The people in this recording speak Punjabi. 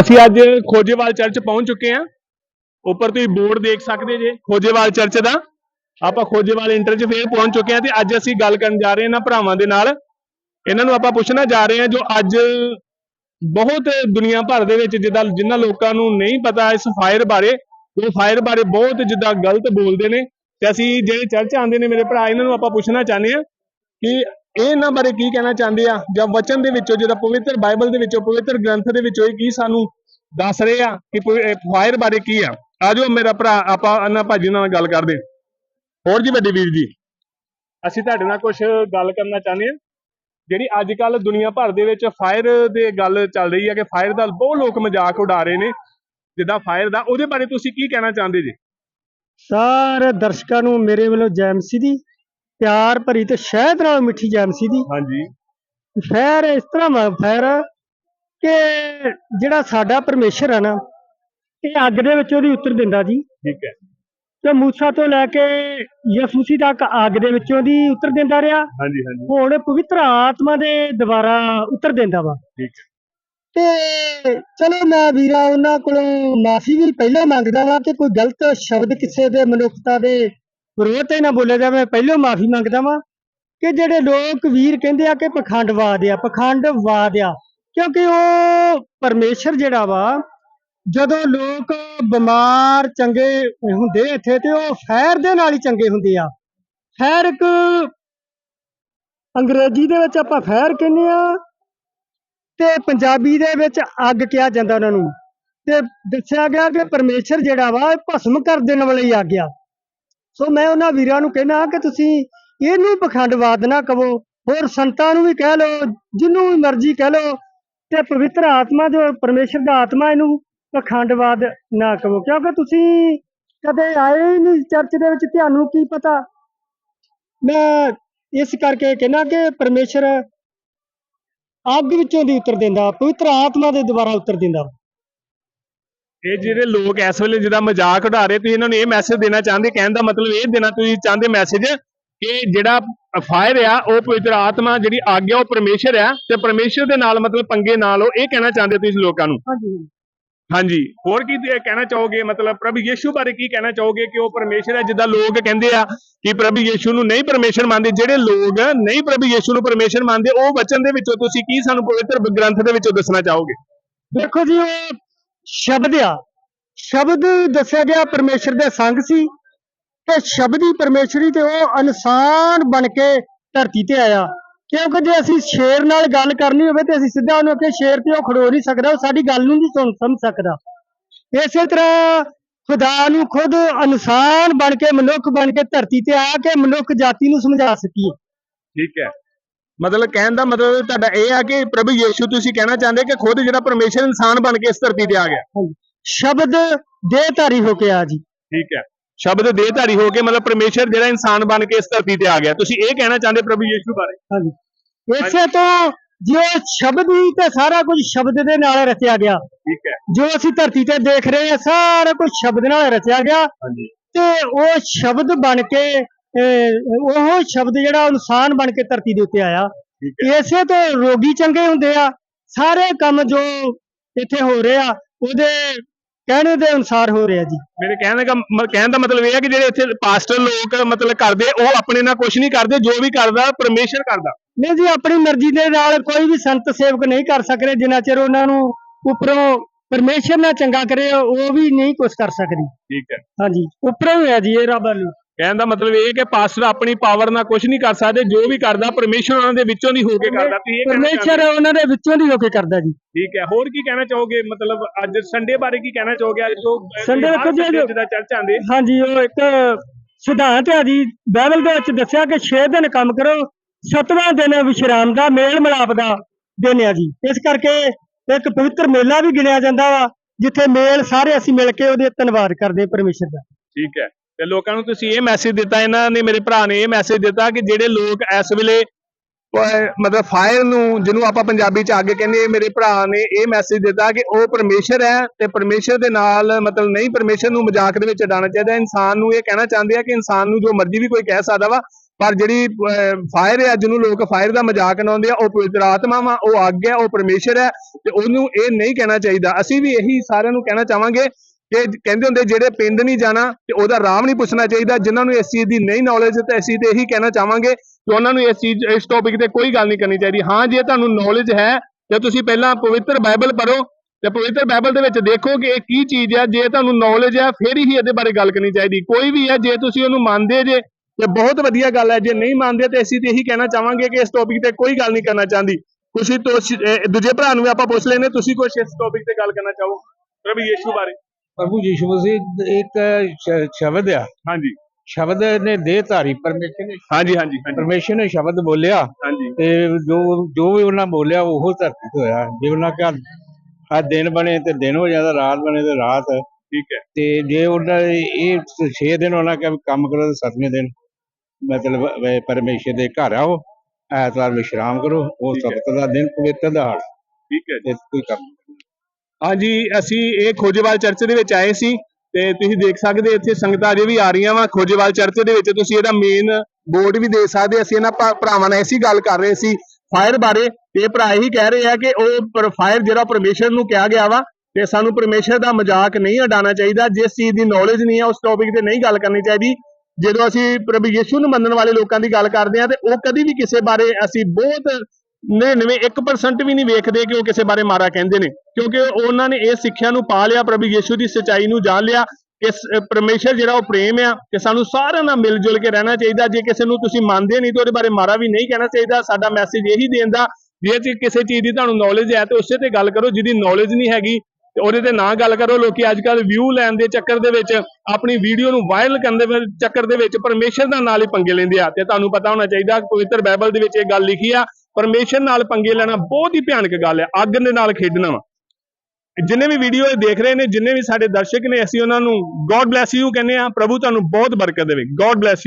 ਅਸੀਂ ਅੱਜ ਖੋਜੇਵਾਲ ਚਰਚ ਪਹੁੰਚ ਚੁੱਕੇ ਹਾਂ। ਉੱਪਰ ਤੁਸੀਂ ਬੋਰਡ ਦੇਖ ਸਕਦੇ ਜੇ, ਖੋਜੇਵਾਲ ਚਰਚ ਦਾ। ਆਪਾਂ ਖੋਜੇਵਾਲ ਇੰਟਰ 'ਚ ਫੇਰ ਪਹੁੰਚ ਚੁੱਕੇ ਹਾਂ ਤੇ ਅੱਜ ਅਸੀਂ ਗੱਲ ਕਰਨ ਜਾ ਰਹੇ ਹਾਂ ਇਹਨਾਂ ਭਰਾਵਾਂ ਦੇ ਨਾਲ। ਇਹਨਾਂ ਨੂੰ ਆਪਾਂ ਪੁੱਛਣਾ ਜਾ ਰਹੇ ਹਾਂ ਜੋ ਅੱਜ ਬਹੁਤ ਦੁਨੀਆ ਭਰ ਦੇ ਵਿੱਚ ਜਿੱਦਾਂ ਜਿਨ੍ਹਾਂ ਲੋਕਾਂ ਨੂੰ ਨਹੀਂ ਪਤਾ ਇਸ ਫਾਇਰ ਬਾਰੇ, ਉਹ ਫਾਇਰ ਬਾਰੇ ਬਹੁਤ ਜਿੱਦਾਂ ਗਲਤ ਬੋਲਦੇ ਨੇ। ਤੇ ਅਸੀਂ ਜਿਹੜੇ ਚਰਚ ਆਉਂਦੇ ਨੇ ਮੇਰੇ ਭਰਾ, ਇਹਨਾਂ ਨੂੰ ਆਪਾਂ ਪੁੱਛਣਾ ਚਾਹੁੰਦੇ ਹਾਂ ਕਿ ਇਹਨਾਂ ਬਾਰੇ ਕੀ ਕਹਿਣਾ ਚਾਹੁੰਦੇ ਆ? ਜਾਂ ਵਚਨ ਦੇ ਵਿੱਚੋਂ ਜਿਹੜਾ ਪਵਿੱਤਰ ਬਾਈਬਲ ਦੇ ਵਿੱਚੋਂ ਪਵਿੱਤਰ ਗ੍ਰੰਥ ਦੇ ਵਿੱਚੋਂ ਇਹ ਕੀ ਸਾਨੂੰ ਦੱਸ ਰਹੇ ਆ ਕਿ ਫਾਇਰ ਬਾਰੇ ਕੀ ਆ? ਆਜੋ ਮੇਰਾ ਭਰਾ ਆਪਾਂ ਇਹਨਾਂ ਭਾਜੀ ਨਾਲ ਗੱਲ ਕਰਦੇ। ਹੋਰ ਜੀ ਵੱਡੇ ਵੀਰ ਜੀ। ਅਸੀਂ ਤੁਹਾਡੇ ਨਾਲ ਕੁਝ ਗੱਲ ਕਰਨਾ ਚਾਹੁੰਦੇ ਹਾਂ। ਜਿਹੜੀ ਅੱਜ ਕੱਲ ਦੁਨੀਆ ਭਰ ਦੇ ਵਿੱਚ ਫਾਇਰ ਦੇ ਗੱਲ ਚੱਲ ਰਹੀ ਹੈ ਕਿ ਫਾਇਰ ਦਾ ਬਹੁਤ ਲੋਕ ਮਜ਼ਾਕ ਉਡਾ ਰਹੇ ਨੇ। ਜਿੱਦਾਂ ਫਾਇਰ ਦਾ ਉਹਦੇ ਬਾਰੇ ਤੁਸੀਂ ਕੀ ਕਹਿਣਾ ਚਾਹੁੰਦੇ ਜੀ? ਸਾਰੇ ਦਰਸ਼ਕਾਂ ਨੂੰ ਮੇਰੇ ਵੱਲੋਂ ਜੈਮਸੀ ਦੀ ਪਿਆਰ ਭਰੀ ਤੇ ਸ਼ਹਿਦ ਨਾਲ ਮਿੱਠੀ ਜੈਮਸੀ ਦੀ ਹਾਂਜੀ। ਫੈਰ ਇਸ ਤਰ੍ਹਾਂ ਵਾ ਫੈਰ ਕਿ ਜਿਹੜਾ ਸਾਡਾ ਪਰਮੇਸ਼ਰ ਹੈ ਨਾ ਇਹ ਅੱਗ ਦੇ ਵਿੱਚ ਉਹਦੀ ਉੱਤਰ ਦਿੰਦਾ ਜੀ। ਠੀਕ ਹੈ। ਤੇ ਮੂਸਾ ਤੋਂ ਲੈ ਕੇ ਯਸੂਸੀ ਤੱਕ ਅੱਗ ਦੇ ਵਿੱਚੋਂ ਦੀ ਉੱਤਰ ਦਿੰਦਾ ਰਿਹਾ। ਹਾਂਜੀ ਹਾਂਜੀ। ਹੁਣ ਪਵਿੱਤਰ ਆਤਮਾ ਦੇ ਦੁਆਰਾ ਉੱਤਰ ਦਿੰਦਾ ਵਾ। ਠੀਕ ਤੇ ਚਲੋ ਮੈਂ ਵੀਰਾ ਉਹਨਾਂ ਕੋਲੋਂ ਮਾਫੀ ਵੀ ਪਹਿਲਾਂ ਮੰਗਦਾ ਵਾਂ ਕਿ ਕੋਈ ਗਲਤ ਸ਼ਬਦ ਕਿਸੇ ਦੇ ਮਨੁੱਖਤਾ ਦੇ ਵਿਰੋਧ ਤੇ ਨਾ ਬੋਲਿਆ ਜਾਵੇ ਪਹਿਲੋਂ ਮਾਫੀ ਮੰਗਦਾ ਵਾਂ ਕਿ ਜਿਹੜੇ ਲੋਕ ਵੀਰ ਕਹਿੰਦੇ ਆ ਕਿ ਪਖੰਡਵਾਦ ਆ ਪਖੰਡਵਾਦ ਆ, ਕਿਉਂਕਿ ਉਹ ਪਰਮੇਸ਼ਰ ਜਿਹੜਾ ਵਾ, ਜਦੋਂ ਲੋਕ ਬਿਮਾਰ ਚੰਗੇ ਹੁੰਦੇ ਇੱਥੇ ਤੇ ਉਹ ਖੈਰ ਦੇ ਨਾਲ ਹੀ ਚੰਗੇ ਹੁੰਦੇ ਆ। ਖੈਰ ਇੱਕ ਅੰਗਰੇਜ਼ੀ ਦੇ ਵਿੱਚ ਆਪਾਂ ਖੈਰ ਕਹਿੰਦੇ ਆ ਤੇ ਪੰਜਾਬੀ ਦੇ ਵਿੱਚ ਅੱਗ ਕਿਹਾ ਜਾਂਦਾ ਉਹਨਾਂ ਨੂੰ। ਤੇ ਦੱਸਿਆ ਗਿਆ ਕਿ ਪਰਮੇਸ਼ਰ ਜਿਹੜਾ ਵਾ ਭਸਮ ਕਰ ਦੇਣ ਵਾਲਾ ਹੀ ਆ ਗਿਆ। ਸੋ ਮੈਂ ਉਹਨਾਂ ਵੀਰਾਂ ਨੂੰ ਕਹਿਣਾ ਕਿ ਤੁਸੀਂ ਇਹਨੂੰ ਪਖੰਡਵਾਦ ਨਾ ਕਹੋ ਹੋਰ ਸੰਤਾਂ ਨੂੰ ਵੀ ਕਹਿ ਲਓ ਜਿਹਨੂੰ ਵੀ ਮਰਜ਼ੀ ਕਹਿ ਲਓ, ਤੇ ਪਵਿੱਤਰ ਆਤਮਾ ਜੋ ਪਰਮੇਸ਼ਰ ਦਾ ਆਤਮਾ ਇਹਨੂੰ ਪਖੰਡਵਾਦ ਨਾ ਕਹੋ ਕਿਉਂਕਿ ਤੁਸੀਂ ਕਦੇ ਆਏ ਹੀ ਨਹੀਂ ਚਰਚ ਦੇ ਵਿੱਚ, ਤੁਹਾਨੂੰ ਕੀ ਪਤਾ? ਮੈਂ ਇਸ ਕਰਕੇ ਕਹਿੰਦਾ ਕਿ ਪਰਮੇਸ਼ਰ ਅੱਗ ਵਿੱਚੋਂ ਦੀ ਉਤਰ ਦਿੰਦਾ, ਪਵਿੱਤਰ ਆਤਮਾ ਦੇ ਦੁਆਰਾ ਉਤਰ ਦਿੰਦਾ। ਇਹ ਜਿਹੜੇ ਲੋਕ ਇਸ ਵੇਲੇ ਜਿਹਦਾ ਮਜ਼ਾਕ ਉਡਾ ਰਹੇ ਤੁਸੀਂ ਇਹਨਾਂ ਨੂੰ ਇਹ ਮੈਸੇਜ ਦੇਣਾ ਚਾਹੁੰਦੇ ਕਹਿਣ ਦਾ ਮਤਲਬ ਇਹ ਦੇਣਾ ਤੁਸੀਂ ਚਾਹੁੰਦੇ ਮੈਸੇਜ ਕਿ ਜਿਹੜਾ ਫਾਇਰ ਆ ਉਹ ਪਵਿੱਤਰ ਆਤਮਾ ਜਿਹੜੀ ਆਗਿਆ ਉਹ ਪਰਮੇਸ਼ਰ ਆ ਤੇ ਪਰਮੇਸ਼ਰ ਦੇ ਨਾਲ ਮਤਲਬ ਪੰਗੇ ਨਾਲ ਉਹ ਇਹ ਕਹਿਣਾ ਚਾਹੁੰਦੇ ਤੁਸੀਂ ਲੋਕਾਂ ਨੂੰ? ਹਾਂਜੀ ਹਾਂਜੀ। ਹੋਰ ਕੀ ਕਹਿਣਾ ਚਾਹੋਗੇ? ਮਤਲਬ ਪ੍ਰਭੂ ਯੀਸ਼ੂ ਬਾਰੇ ਕੀ ਕਹਿਣਾ ਚਾਹੋਗੇ ਕਿ ਉਹ ਪਰਮੇਸ਼ਰ ਹੈ ਜਿੱਦਾਂ ਲੋਕ ਕਹਿੰਦੇ ਆ ਕਿ ਪ੍ਰਭੂ ਯੀਸ਼ੂ ਨੂੰ ਨਹੀਂ ਪਰਮੇਸ਼ਰ ਮੰਨਦੇ ਜਿਹੜੇ ਲੋਕ ਨਹੀਂ ਪ੍ਰਭੂ ਯੀਸ਼ੂ ਨੂੰ ਪਰਮੇਸ਼ਰ ਮੰਨਦੇ ਉਹ ਵਚਨ ਦੇ ਵਿੱਚੋਂ ਤੁਸੀਂ ਕੀ ਸਾਨੂੰ ਪਵਿੱਤਰ ਗ੍ਰੰਥ ਦੇ ਵਿੱਚੋਂ ਦੱਸਣਾ ਚਾਹੋਗੇ? ਦੇਖੋ ਜੀ ਉਹ ਸ਼ਬਦ ਆ। ਸ਼ਬਦ ਦੱਸਿਆ ਗਿਆ ਪਰਮੇਸ਼ਰ ਦੇ ਸੰਗ ਸੀ ਤੇ ਸ਼ਬਦ ਹੀ ਪਰਮੇਸ਼ਰੀ ਤੇ ਉਹ ਇਨਸਾਨ ਬਣ ਕੇ ਧਰਤੀ ਤੇ ਆਇਆ। ਕਿਉਂਕਿ ਜੇ ਅਸੀਂ ਸ਼ੇਰ ਨਾਲ ਗੱਲ ਕਰਨੀ ਹੋਵੇ ਤੇ ਅਸੀਂ ਸਿੱਧਾ ਉਹਨੂੰ ਕਿ ਸ਼ੇਰ ਤੇ ਉਹ ਖੜੋ ਨਹੀਂ ਸਕਦਾ, ਉਹ ਸਾਡੀ ਗੱਲ ਨੂੰ ਨਹੀਂ ਸੁਣ, ਸਮਝ ਸਕਦਾ। ਇਸੇ ਤਰ੍ਹਾਂ ਖੁਦਾ ਨੂੰ ਖੁਦ ਇਨਸਾਨ ਬਣ ਕੇ, ਮਨੁੱਖ ਬਣ ਕੇ ਧਰਤੀ ਤੇ ਆ ਕੇ ਮਨੁੱਖ ਜਾਤੀ ਨੂੰ ਸਮਝਾ ਸਕੀਏ। ਠੀਕ ਹੈ। ਮਤਲਬ ਕਹਿਣ ਦਾ ਮਤਲਬ ਤੁਹਾਡਾ ਇਹ ਆ ਕਿ ਪ੍ਰਭੂ ਯੀਸ਼ੂ ਤੁਸੀਂ ਕਹਿਣਾ ਚਾਹੁੰਦੇ ਕਿ ਖੁਦ ਜਿਹੜਾ ਪਰਮੇਸ਼ਰ ਇਨਸਾਨ ਬਣ ਕੇ ਇਸ ਧਰਤੀ ਤੇ ਆ ਗਿਆ। ਸ਼ਬਦ ਦੇਹਧਾਰੀ ਹੋ ਕੇ ਆ ਜੀ। ਠੀਕ ਹੈ। ਸ਼ਬਦ ਦੇਹਧਾਰੀ ਹੋ ਕੇ ਮਤਲਬ ਪਰਮੇਸ਼ਰ ਜਿਹੜਾ ਇਨਸਾਨ ਬਣ ਕੇ ਇਸ ਧਰਤੀ ਤੇ ਆ ਗਿਆ। ਤੁਸੀਂ ਇਹ ਕਹਿਣਾ ਚਾਹੁੰਦੇ ਪ੍ਰਭੂ ਯੀਸ਼ੂ ਬਾਰੇ? ਹਾਂਜੀ। ਇਸੇ ਤੋਂ ਜੋ ਸ਼ਬਦ ਹੀ ਤੇ ਸਾਰਾ ਕੁਝ ਸ਼ਬਦ ਦੇ ਨਾਲ ਰਚਿਆ ਗਿਆ। ਠੀਕ ਹੈ। ਜੋ ਅਸੀਂ ਧਰਤੀ ਤੇ ਦੇਖ ਰਹੇ ਹਾਂ ਸਾਰਾ ਕੁਝ ਸ਼ਬਦ ਨਾਲ ਰਚਿਆ ਗਿਆ। ਹਾਂਜੀ। ਤੇ ਉਹ ਸ਼ਬਦ ਬਣ ਕੇ ਉਹ ਸ਼ਬਦ ਜਿਹੜਾ ਇਨਸਾਨ ਬਣ ਕੇ ਧਰਤੀ ਦੇ ਉੱਤੇ ਆਇਆ। ਇਸੇ ਤੋਂ ਰੋਗੀ ਚੰਗੇ ਹੁੰਦੇ ਆ। ਸਾਰੇ ਕੰਮ ਜੋ ਇੱਥੇ ਹੋ ਰਹੇ ਉਹਦੇ ਕਹਿਣੇ ਦੇ ਅਨੁਸਾਰ ਹੋ ਰਿਹਾ ਜੀ। ਮੇਰੇ ਕਹਿਣ ਦਾ ਕਹਿਣ ਦਾ ਮਤਲਬ ਇਹ ਹੈ ਕਿ ਜਿਹੜੇ ਇੱਥੇ ਪਾਸਟਰ ਲੋਕ ਮਤਲਬ ਕਰਦੇ ਉਹ ਆਪਣੇ ਨਾਲ ਕੁਝ ਨਹੀਂ ਕਰਦੇ ਜੋ ਵੀ ਕਰਦਾ ਪਰਮੇਸ਼ਰ ਕਰਦਾ। ਨਹੀਂ ਜੀ ਆਪਣੀ ਮਰਜ਼ੀ ਦੇ ਨਾਲ ਕੋਈ ਵੀ ਸੰਤ ਸੇਵਕ ਨਹੀਂ ਕਰ ਸਕਦੇ ਜਿੰਨਾ ਚਿਰ ਉਹਨਾਂ ਨੂੰ ਉੱਪਰੋਂ ਪਰਮੇਸ਼ਰ ਨਾਲ ਚੰਗਾ ਕਰੇ ਉਹ ਵੀ ਨਹੀਂ ਕੁਝ ਕਰ ਸਕਦੀ। ਠੀਕ ਹੈ। ਹਾਂਜੀ ਉੱਪਰੋਂ ਹੀ ਜੀ ਇਹ ਰੱਬ ਨੂੰ ਕਹਿਣ ਦਾ ਮਤਲਬ ਇਹ ਹੈ ਕਿ ਪਾਸਟਰ ਆਪਣੀ ਪਾਵਰ ਨਾਲ ਕੁਝ ਨਹੀਂ ਕਰ ਸਕਦੇ ਜੋ ਵੀ ਕਰਦਾ ਪਰਮੇਸ਼ਰ ਉਹਨਾਂ ਦੇ ਵਿੱਚੋਂ ਦੀ ਹੋ ਕੇ ਕਰਦਾ ਤੁਸੀਂ ਇਹ ਪਰਮੇਸ਼ਰ ਉਹਨਾਂ ਦੇ ਵਿੱਚੋਂ ਦੀ ਹੋ ਕੇ ਕਰਦਾ ਜੀ। ਠੀਕ ਹੈ ਹੋਰ ਕੀ ਕਹਿਣਾ ਚਾਹੋਗੇ? ਮਤਲਬ ਅੱਜ ਸੰਡੇ ਬਾਰੇ ਕੀ ਕਹਿਣਾ ਚਾਹੋਗੇ? ਅੱਜ ਜੋ Sunday ਜਿਹਦਾ ਚਰਚ ਆਂਦੇ ਹਾਂਜੀ ਉਹ ਇੱਕ ਸਿਧਾਂਤ ਹੈ ਜੀ ਬਾਈਬਲ ਦੇ ਵਿੱਚ ਦੱਸਿਆ ਕਿ 6 ਦਿਨ ਕੰਮ ਕਰੋ ਸੱਤਵਾਂ ਦਿਨ ਵਿਸ਼ਰਾਮ ਦਾ ਮੇਲ ਮਿਲਾਪ ਦਾ ਦਿਨ ਆ ਜੀ। ਇਸ ਕਰਕੇ ਇੱਕ ਪਵਿੱਤਰ ਮੇਲਾ ਵੀ ਗਿਣਿਆ ਜਾਂਦਾ ਵਾ ਜਿੱਥੇ ਮੇਲ ਸਾਰੇ ਅਸੀਂ ਮਿਲ ਕੇ ਉਹਦੇ ਧੰਨਵਾਦ ਕਰਦੇ ਪਰਮੇਸ਼ਰ ਦਾ। ਠੀਕ ਹੈ। ਤੇ ਲੋਕਾਂ ਨੂੰ ਤੁਸੀਂ ਇਹ ਮੈਸੇਜ ਦਿੱਤਾ, ਇਹਨਾਂ ਨੇ ਮੇਰੇ ਭਰਾ ਨੇ ਇਹ ਮੈਸੇਜ ਦਿੱਤਾ ਕਿ ਜਿਹੜੇ ਲੋਕ ਇਸ ਵੇਲੇ ਮਤਲਬ ਫਾਇਰ ਨੂੰ, ਜਿਹਨੂੰ ਆਪਾਂ ਪੰਜਾਬੀ ਚ ਅੱਗ ਕਹਿੰਦੇ ਮੇਰੇ ਭਰਾ ਨੇ ਇਹ ਮੈਸੇਜ ਦਿੱਤਾ ਕਿ ਉਹ ਪਰਮੇਸ਼ਰ ਹੈ ਤੇ ਪਰਮੇਸ਼ਰ ਦੇ ਨਾਲ, ਮਤਲਬ ਨਹੀਂ, ਪਰਮੇਸ਼ਰ ਨੂੰ ਮਜ਼ਾਕ ਦੇ ਵਿੱਚ ਉਡਾਉਣਾ ਚਾਹੀਦਾ, ਇਨਸਾਨ ਨੂੰ ਇਹ ਕਹਿਣਾ ਚਾਹੁੰਦੇ ਆ ਕਿ ਇਨਸਾਨ ਨੂੰ ਜੋ ਮਰਜ਼ੀ ਵੀ ਕੋਈ ਕਹਿ ਸਕਦਾ ਵਾ, ਪਰ ਜਿਹੜੀ ਫਾਇਰ ਹੈ ਜਿਹਨੂੰ ਲੋਕ ਫਾਇਰ ਦਾ ਮਜ਼ਾਕ ਉਡਾਉਂਦੇ ਆ, ਉਹ ਪਵਿੱਤਰ ਆਤਮਾ ਵਾ, ਉਹ ਅੱਗ ਹੈ, ਉਹ ਪਰਮੇਸ਼ਰ ਹੈ ਤੇ ਉਹਨੂੰ ਇਹ ਨਹੀਂ ਕਹਿਣਾ ਚਾਹੀਦਾ। ਅਸੀਂ ਵੀ ਇਹੀ ਸਾਰਿਆਂ ਨੂੰ ਕਹਿਣਾ ਚਾਹਾਂਗੇ ਕਿ ਕਹਿੰਦੇ ਹੁੰਦੇ ਜਿਹੜੇ ਪਿੰਡ ਨਹੀਂ ਜਾਣਾ ਤੇ ਉਹਦਾ ਰਾਮ ਨਹੀਂ ਪੁੱਛਣਾ ਚਾਹੀਦਾ, ਜਿਨ੍ਹਾਂ ਨੂੰ ਇਸ ਚੀਜ਼ ਦੀ ਨਹੀਂ ਨੌਲੇਜ ਤੇ ਅਸੀਂ ਤੇ ਇਹੀ ਕਹਿਣਾ ਚਾਹਾਂਗੇ ਕਿ ਉਹਨਾਂ ਨੂੰ ਇਸ ਚੀਜ਼, ਇਸ ਟੌਪਿਕ ਤੇ ਕੋਈ ਗੱਲ ਨਹੀਂ ਕਰਨੀ ਚਾਹੀਦੀ। ਹਾਂ, ਜੇ ਤੁਹਾਨੂੰ ਨੌਲੇਜ ਹੈ, ਤੇ ਤੁਸੀਂ ਪਹਿਲਾਂ ਪਵਿੱਤਰ ਬਾਈਬਲ ਪੜ੍ਹੋ, ਤੇ ਪਵਿੱਤਰ ਬਾਈਬਲ ਦੇ ਵਿੱਚ ਦੇਖੋ ਕਿ ਇਹ ਕੀ ਚੀਜ਼ ਹੈ, ਜੇ ਤੁਹਾਨੂੰ ਨੌਲੇਜ ਹੈ, ਫਿਰ ਹੀ ਇਹਦੇ ਬਾਰੇ ਗੱਲ ਕਰਨੀ ਚਾਹੀਦੀ। ਕੋਈ ਵੀ ਹੈ, ਜੇ ਤੁਸੀਂ ਉਹਨੂੰ ਮੰਨਦੇ ਜੇ, ਤੇ ਬਹੁਤ ਵਧੀਆ ਗੱਲ ਹੈ, ਜੇ ਨਹੀਂ ਮੰਨਦੇ, ਤੇ ਅਸੀਂ ਤੇ ਇਹੀ ਕਹਿਣਾ ਚਾਹਾਂਗੇ ਕਿ ਇਸ ਟੌਪਿਕ ਤੇ ਕੋਈ ਗੱਲ ਨਹੀਂ ਕਰਨਾ ਚਾਹੁੰਦੀ। ਤੁਸੀਂ ਤੋਂ ਦੂਜੇ ਭਰਾ ਨੂੰ ਵੀ ਆਪਾਂ ਪੁੱਛ ਲੈਨੇ ਤੁਸੀਂ ਕੁਝ ਇਸ ਟੌਪਿਕ ਤੇ ਗੱਲ ਕਰਨਾ ਚਾਹੋ? ਪ੍ਰਭੂ ਯੀਸ਼ੂ ਬਾਰੇ। ਪ੍ਰਭੂ ਯੀਸ਼ੂ ਮਸੀਹ ਇੱਕ ਸ਼- ਸ਼ਬਦ ਆ। ਹਾਂਜੀ। ਸ਼ਬਦ ਨੇ ਦੇਹ ਧਾਰੀ ਪਰਮੇਸ਼ਰ ਨੇ ਹਾਂਜੀ ਹਾਂਜੀ ਹਾਂਜੀ। ਪਰਮੇਸ਼ਰ ਨੇ ਸ਼ਬਦ ਬੋਲਿਆ। ਹਾਂਜੀ। ਤੇ ਜੋ ਜੋ ਵੀ ਉਹਨਾਂ ਬੋਲਿਆ ਉਹ ਧਰਤੀ ਤੇ ਹੋਇਆ। ਜੇ ਉਹਨਾਂ ਕਿਹਾ ਆ ਦਿਨ ਬਣੇ ਤੇ ਦਿਨ ਹੋ ਜਾਂਦਾ ਰਾਤ ਬਣੇ ਤੇ ਰਾਤ। ਠੀਕ ਹੈ। ਤੇ ਜੇ ਉਹਨਾਂ ਇਹ 6 ਦਿਨ ਉਹਨਾਂ ਕਿਹਾ ਵੀ ਕੰਮ ਕਰੋ ਤੇ ਸੱਤਵੇਂ ਦਿਨ ਮਤਲਬ ਅਹ ਪਰਮੇਸ਼ਰ ਦੇ ਘਰ ਆਓ ਐਤਵਾਰ ਵਿਸ਼ਰਾਮ ਕਰੋ ਉਹ ਠੀਕ ਹੈ। ਸਬਤ ਦਾ ਦਿਨ ਪਵਿੱਤਰ ਦਾ ਹਾਲ। ਠੀਕ ਹੈ ਤੇ ਕੋਈ ਕੰਮ ਹਾਂਜੀ, ਅਸੀਂ ਇਹ ਖੋਜੇਵਾਲ ਚਰਚ ਦੇ ਵਿੱਚ ਆਏ ਸੀ ਤੇ ਤੁਸੀਂ ਦੇਖ ਸਕਦੇ ਇੱਥੇ ਸੰਗਤਾਂ ਅਜੇ ਵੀ ਆ ਰਹੀਆਂ ਵਾ। ਖੋਜੇਵਾਲ ਚਰਚ ਦੇ ਵਿੱਚ ਤੁਸੀਂ ਇਹਦਾ ਮੇਨ ਬੋਰਡ ਵੀ ਦੇਖ ਸਕਦੇ ਅਸੀਂ ਇਹਨਾਂ ਭਰਾਵਾਂ ਨਾਲ ਐਸੀ ਗੱਲ ਕਰ ਰਹੇ ਸੀ ਫਾਇਰ ਬਾਰੇ। ਤੇ ਭਰਾ ਇਹੀ ਕਹਿ ਰਹੇ ਆ ਕਿ ਉਹ ਫਾਇਰ ਜਿਹੜਾ ਪਰਮੇਸ਼ਰ ਨੂੰ ਕਿਹਾ ਗਿਆ ਵਾ ਤੇ ਸਾਨੂੰ ਪਰਮੇਸ਼ਰ ਦਾ ਮਜ਼ਾਕ ਨਹੀਂ ਉਡਾਉਣਾ ਚਾਹੀਦਾ। ਜਿਸ ਚੀਜ਼ ਦੀ ਨੌਲੇਜ ਨਹੀਂ ਹੈ ਉਸ ਟੌਪਿਕ ਤੇ ਨਹੀਂ ਗੱਲ ਕਰਨੀ ਚਾਹੀਦੀ। ਜਦੋਂ ਅਸੀਂ ਪ੍ਰਭੂ ਯਿਸੂ ਨੂੰ ਮੰਨਣ ਵਾਲੇ ਲੋਕਾਂ ਦੀ ਗੱਲ ਕਰਦੇ ਆ ਤੇ ਉਹ ਕਦੀ ਵੀ ਕਿਸੇ ਬਾਰੇ ਅਸੀਂ ਬਹੁਤ 99% ਵੀ ਨਹੀਂ ਵੇਖਦੇ ਕਿ ਉਹ ਕਿਸੇ ਬਾਰੇ ਮਾਰਾ ਕਹਿੰਦੇ ਨੇ। ਕਿਉਂਕਿ ਉਹਨਾਂ ਨੇ ਇਹ ਸਿੱਖਿਆ ਨੂੰ ਪਾ ਲਿਆ, ਪ੍ਰਭੂ ਯਿਸੂ ਦੀ ਸਚਾਈ ਨੂੰ ਜਾਣ ਲਿਆ। ਕਿ ਸ- ਪਰਮੇਸ਼ਰ ਜਿਹੜਾ ਉਹ ਪ੍ਰੇਮ ਆ ਕਿ ਸਾਨੂੰ ਸਾਰਿਆਂ ਨਾਲ ਮਿਲ ਜੁਲ ਕੇ ਰਹਿਣਾ ਚਾਹੀਦਾ। ਜੇ ਕਿਸੇ ਨੂੰ ਤੁਸੀਂ ਮੰਨਦੇ ਨਹੀਂ, ਤਾਂ ਉਹਦੇ ਬਾਰੇ ਮਾਰਾ ਵੀ ਨਹੀਂ ਕਹਿਣਾ ਚਾਹੀਦਾ। ਸਾਡਾ ਮੈਸੇਜ ਇਹੀ ਦੇਣ ਦਾ, ਜੇ ਕਿਸੇ ਚੀਜ਼ ਦੀ ਤੁਹਾਨੂੰ ਨੌਲੇਜ ਹੈ, ਤੇ ਉਸੇ ਤੇ ਗੱਲ ਕਰੋ, ਜਿਹਦੀ ਨੌਲੇਜ ਨਹੀਂ ਹੈਗੀ ਤੇ ਉਹਦੇ ਤੇ ਨਾ ਗੱਲ ਕਰੋ, ਲੋਕੀ ਅੱਜ ਕੱਲ ਵਿਊ ਲੈਣ ਦੇ ਚੱਕਰ ਦੇ ਵਿੱਚ ਆਪਣੀ ਵੀਡੀਓ ਨੂੰ ਵਾਇਰਲ ਕਰਨ ਦੇ ਚੱਕਰ ਦੇ ਵਿੱਚ ਪਰਮੇਸ਼ਰ ਦਾ ਨਾਲ ਹੀ ਪੰਗੇ ਲੈਂਦੇ ਆ। ਤੇ ਤੁਹਾਨੂੰ ਪਤਾ ਹੋਣਾ ਚਾਹੀਦਾ, ਪਵਿੱਤਰ ਬਾਈਬਲ ਦੇ ਵਿੱਚ ਇਹ ਗੱਲ ਲਿਖੀ ਆ, ਪਰਮੇਸ਼ਰ ਨਾਲ ਪੰਗੇ ਲੈਣਾ ਬਹੁਤ ਹੀ ਭਿਆਨਕ ਗੱਲ ਹੈ ਅੱਗ ਦੇ ਨਾਲ ਖੇਡਣਾ ਵਾ। ਜਿੰਨੇ ਵੀ ਵੀਡੀਓ ਦੇਖ ਰਹੇ ਨੇ, ਜਿੰਨੇ ਵੀ ਸਾਡੇ ਦਰਸ਼ਕ ਨੇ, ਅਸੀਂ ਉਹਨਾਂ ਨੂੰ ਗੋਡ ਬlesਸ ਯੂ ਕਹਿੰਦੇ ਆ, ਪ੍ਰਭੂ ਤੁਹਾਨੂੰ ਬਹੁਤ ਬਰਕਤ ਦੇਵੇ। God bless you